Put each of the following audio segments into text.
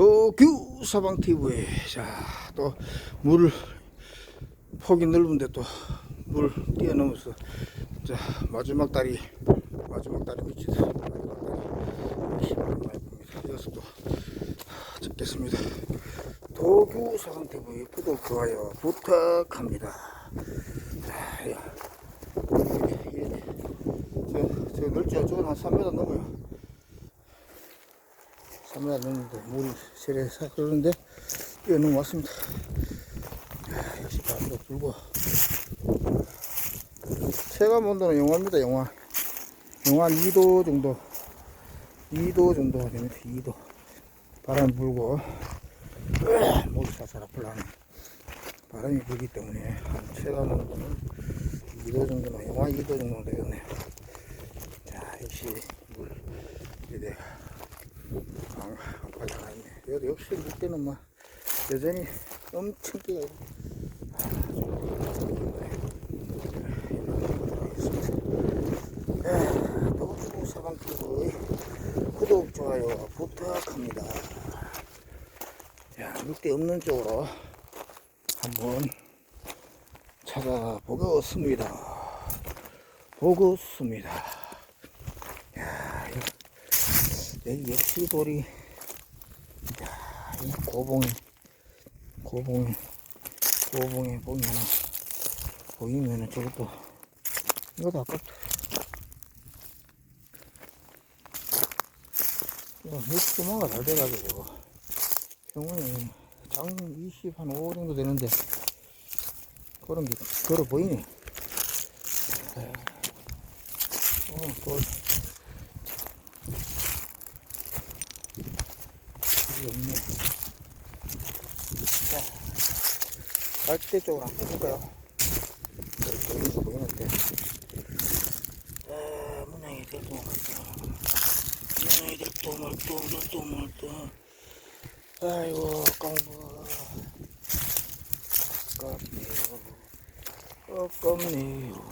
도규 사방TV. 자, 또물 폭이 넓은데 또 물 뛰어넘어서 자, 마지막 다리, 마지막 다리 밑에서 마지막 다리. 여기서 또 찍겠습니다. 도규 사방TV 구독, 좋아요 부탁합니다. 자, 야. 예, 예. 저, 저 넓죠? 저건 한 3m 넘어요. 3m 넘는데 물이 세례사 흐르는데 뛰어넘어 왔습니다. 아, 역시 바람도 불고. 체감 온도는 영하입니다, 영하. 영하 2도 정도. 2도 정도가 됩니다, 2도. 바람이 불고, 물이 살살 앞을나는 바람이 불기 때문에 한 체감 온도는 2도 정도나, 영하 2도 정도 되겠네요. 자, 역시 물, 이래 안, 안 빠져나있네. 여기 역시 물때는 막 여전히 엄청 뛰어요. 도주 사방TV 구독, 좋아요 부탁합니다. 자, 물때 없는 쪽으로 한번 찾아보겠습니다. 보겠습니다. 야, 이- 여기 역시 돌이 야, 이 고봉이 고봉이 고봉에 봉이 하나 보이면은 저것도 이것도 아깝다 육수마가 잘 돼가지고 병원에 장20 한 5 정도 되는데 그런 게 걸어 보이네. 어, 돌 여기 없네. 자, 갈대 쪽으로 한번 볼까요? 여기서 보이는데. 아, 문양이 말도. 문양이 될도 말도, 될도 말도. 아이고, 깡부. 아깝네요. 아깝네요.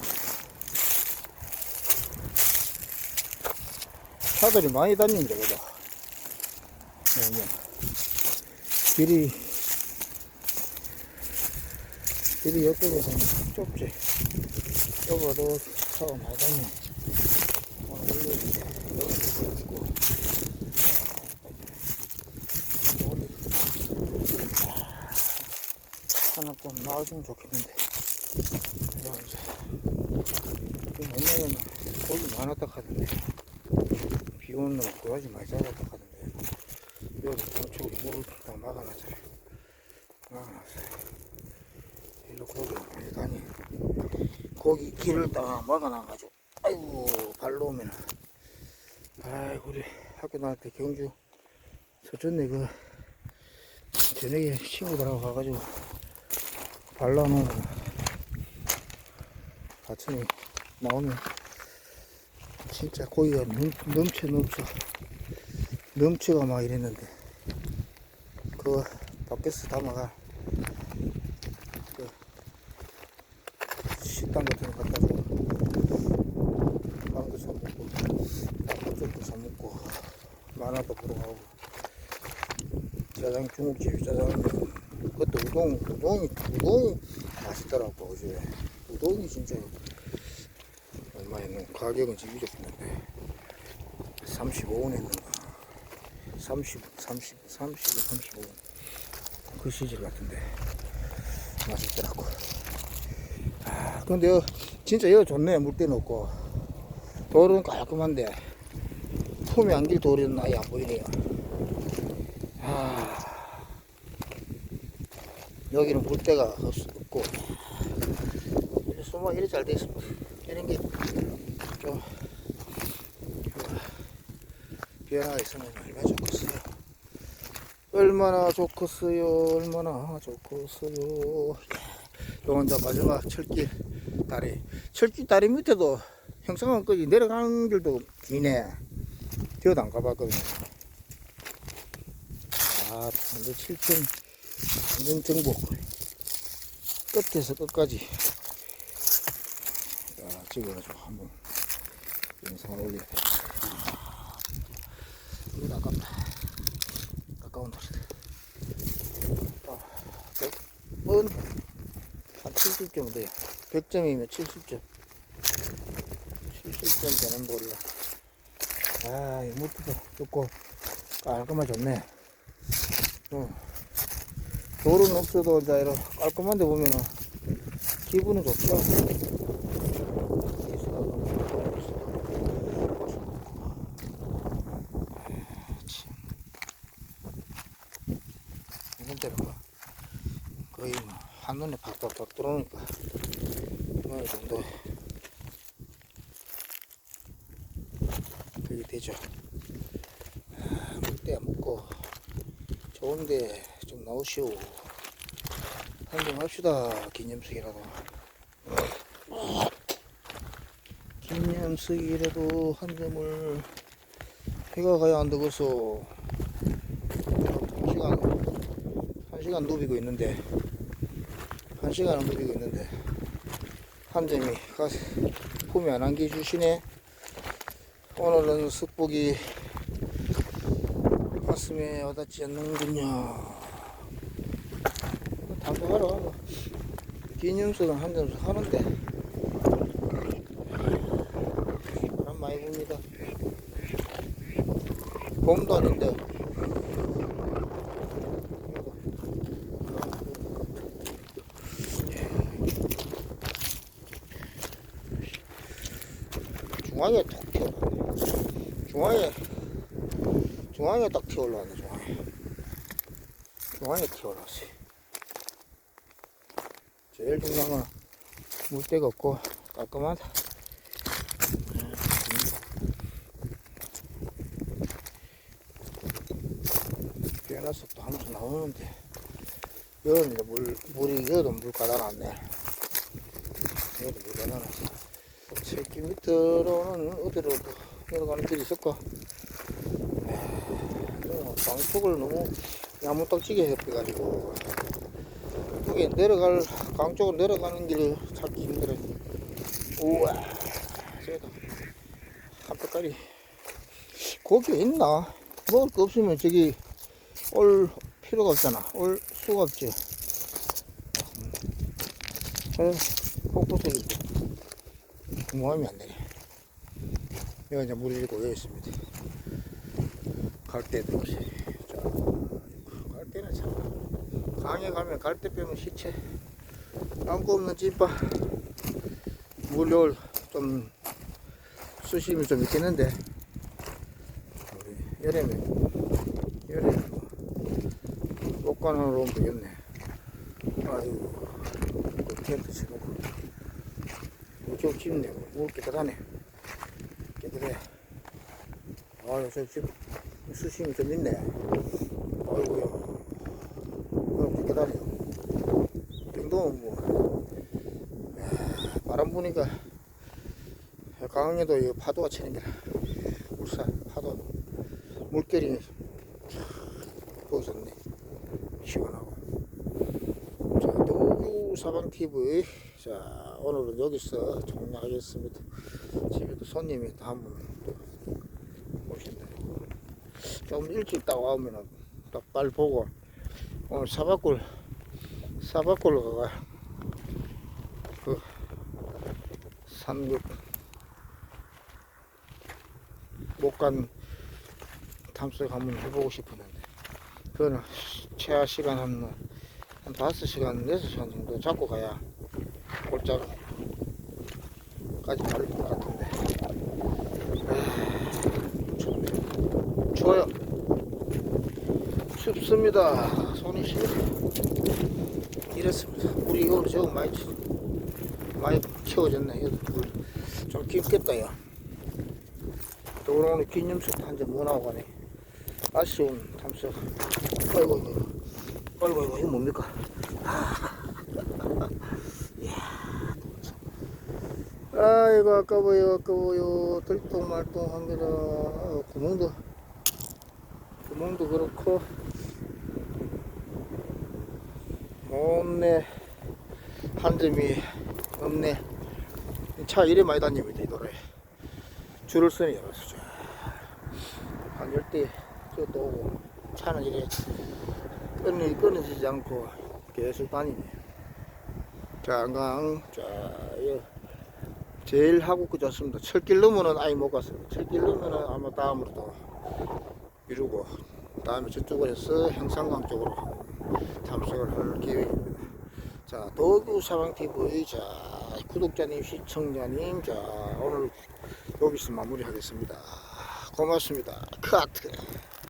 차들이 많이 다닙니다, 그죠? 네, 길이 길이 이쪽에서는 좁지? 좁아도 차가 많이 다니 오늘 여기 있고 하나 좀 나와주면 좋겠는데. 그 옛날에는 고기 많았다 하던데. 비 오는 날 많이 잡았다 하던데 여기 공축으로 물을 다 막아놨잖아요. 막아놨어요. 일로 고기 많이 다니. 거기 길을 딱 막아놔가지고, 아이고, 발로 오면, 아이고, 우리 학교 다닐 때 경주 서천내 그, 저녁에 친구들하고 가가지고, 발로 놓으면, 아침에 나오면, 진짜 고기가 넘, 넘쳐 넘쳐. 넘치가 막 이랬는데 그 밖에서 담아가. 그 식당 같은 거 갖다 주고 빵도 사먹고 떡도 사먹고 만화도 보러 가고. 짜장 중국집 짜장면 그것도 우동 우동이 우동이 맛있더라고 어제. 우동이 진짜 얼마였노? 가격은 지기 좋겠는데 35원 했는가 30, 30, 30, 35. 그 시절 같은데. 맛있더라고. 아, 근데 여, 진짜 여기 좋네. 물때는 없고. 돌은 깔끔한데. 품에 안길 돌은 아예 안 보이네요. 아, 여기는 물때가 없- 없고. 수마 이리 잘돼 있어. 이런 게 좀. 변화가 있으면 얼마나 좋겠어요. 얼마나 좋겠어요. 얼마나 좋겠어요. 이제 마지막 철길 다리. 철길 다리 밑에도 형상한까지 내려가는 길도 기네. 저도 안 가봤거든요. 아, 완전 7층, 완전 정복. 끝에서 끝까지. 자, 찍어가지고 한번 영상을 올려야 돼. 여기 아깝다. 가까운 도시다. 아, 어, 100은 한 70점 돼요. 100점이면 70점. 70점 되는 볼이야. 아, 이 무트도 좋고 깔끔해졌네. 어. 돌은 없어도 이제 이런 깔끔한 데 보면은 기분은 좋죠. 팍팍팍 들어오니까 어느 정도 그게 되죠. 아, 물때 먹고 좋은데 좀 나오시오. 한잔 합시다 기념석이라도. 기념석이라도 한 점을 해가 가야 안 되겠어. 한 시간 한 시간 누비고 있는데 한 시간을 누비고 있는데 한 점이 가서 품에 안 안겨 주시네. 오늘은 숙복이 가슴에 와닿지 않는군요. 담배하러 가면 기념석은 한 점씩 하는데 바람 많이 붑니다. 봄도 아닌데 중앙에 톡 튀어. 중앙에 중앙에 딱 튀어 올라왔네 중앙에. 중앙에 튀어 올라왔어요 제일 중요한 건 물때가 없고 깔끔하다. 한 번씩 나오는데 여름 이제 물, 물이 여도 물 가다놨네. 여도 물 가다놨어 새끼 밑으로는 어디로 내려가는 길이 있을까? 에이, 방쪽을 너무 야무딱지게 해가지고. 여기 내려갈 강 쪽으로 내려가는 길을 찾기 힘들어. 우와 세다. 한 뼈까리 고기 있나? 먹을 거 없으면 저기 올 필요가 없잖아. 올 수가 없지. 에 폭포수이 모함이 안 되네. 여기 이제 물이 있고 여기 있습니다. 갈대도 없이 자 갈대는 참 강에 가면 갈대 빼면 시체. 아무것도 없는 찐빠 물을 좀 수심이 좀 있겠는데 우리 여름에 여름에 목관으로 오면 되겠네. 아이고 그 텐트 쳐놓고 이쪽 집네. 물 깨끗하네. 깨끗해. 아유 저집 수심이 좀 있네. 아이고야. 어, 깨끗하네요 이 정도면 뭐. 야, 바람 부니까 강에도 이 파도가 치는 게라. 울산 파도. 물결이 부어졌네. 시원하고. 자 노규 사방 TV 자 오늘은 여기서 종료하겠습니다. 집에도 손님이 한분 오신다고 좀 일찍 딱 와오면은 딱 빨리 보고 오늘 사바골 사바골로 가가 그 삼육 목간 탐색 한번 해보고 싶었는데 그거는 최하 시간 한, 한 5시간, 6시간 정도 잡고 가야 골짜기까지 가를 것 같은데. 아, 추워요. 춥습니다. 손이 시려. 이랬습니다. 물이 오늘 조금 많이 치- 많이 채워졌네. 물좀 깊겠다 야또 오늘 기념석 못 나오고 가네. 아쉬운 탐석 아이고 아이고. 아이고 이거 뭡니까? 이야 아이고 아까워요 아까워요 들통말통합니다. 아, 구멍도 구멍도 그렇고. 없네. 한 점이 없네. 차 이래 많이 다닙니다 이 노래. 줄을 서니 열었어 한 열대 저또 오고. 차는 이래 끊어지지 않고 계속 다니네. 자, 여 제일 하고 그 좋습니다. 철길 넘으면 아예 못 갔어요. 철길 넘으면 아마 다음으로 또 이루고, 다음에 저쪽으로 해서 행상강 쪽으로 탐색을 할 계획입니다. 자, 도구 사방TV, 자, 구독자님, 시청자님, 자, 오늘 여기서 마무리하겠습니다. 고맙습니다. 카트.